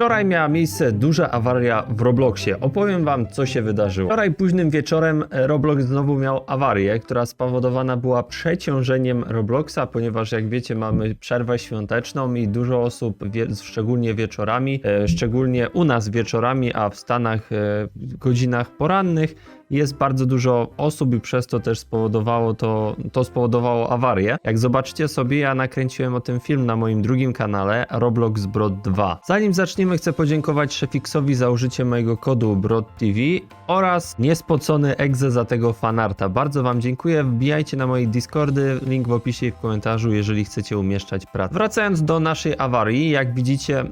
Wczoraj miała miejsce duża awaria w Robloxie. Opowiem wam, co się wydarzyło. Wczoraj późnym wieczorem Roblox znowu miał awarię, która spowodowana była przeciążeniem Robloxa, ponieważ jak wiecie, mamy przerwę świąteczną i dużo osób, wie, szczególnie wieczorami, e, szczególnie u nas wieczorami, a w Stanach e, godzinach porannych, jest bardzo dużo osób i przez to też spowodowało to, to spowodowało awarię. Jak zobaczycie sobie, ja nakręciłem o tym film na moim drugim kanale Roblox Brod 2. Zanim zaczniemy, chcę podziękować Szefixowi za użycie mojego kodu Brod TV oraz niespocony Egze za tego fanarta. Bardzo wam dziękuję. Wbijajcie na moje Discordy, link w opisie i w komentarzu, jeżeli chcecie umieszczać pracę. Wracając do naszej awarii, jak widzicie,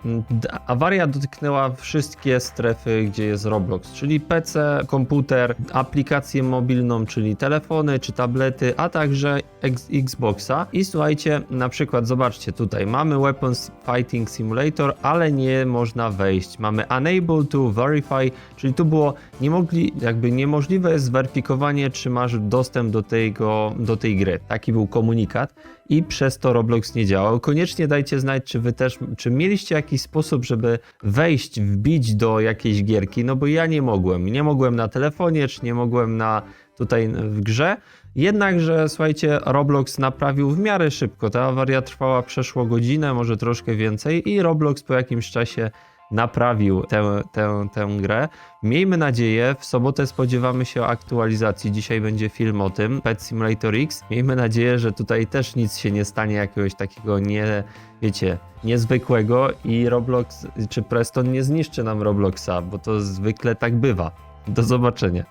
awaria dotknęła wszystkie strefy, gdzie jest Roblox, czyli PC, komputer, aplikację mobilną, czyli telefony czy tablety, a także Xboxa. I słuchajcie, na przykład zobaczcie tutaj, mamy Weapons Fighting Simulator, ale nie można wejść. Mamy Unable to Verify, czyli tu było niemogli, jakby niemożliwe jest zweryfikowanie, czy masz dostęp do, tego, do tej gry. Taki był komunikat i przez to Roblox nie działał. Koniecznie dajcie znać, czy wy też, czy mieliście jakiś sposób, żeby wejść, wbić do jakiejś gierki, no bo ja nie mogłem. Nie mogłem na telefonie, czy nie mogłem na tutaj w grze. Jednakże, słuchajcie, Roblox naprawił w miarę szybko. Ta awaria trwała przeszło godzinę, może troszkę więcej i Roblox po jakimś czasie naprawił tę, tę, tę grę. Miejmy nadzieję, w sobotę spodziewamy się aktualizacji. Dzisiaj będzie film o tym, Pet Simulator X. Miejmy nadzieję, że tutaj też nic się nie stanie jakiegoś takiego nie, wiecie, niezwykłego i Roblox czy Preston nie zniszczy nam Robloxa, bo to zwykle tak bywa. Do zobaczenia.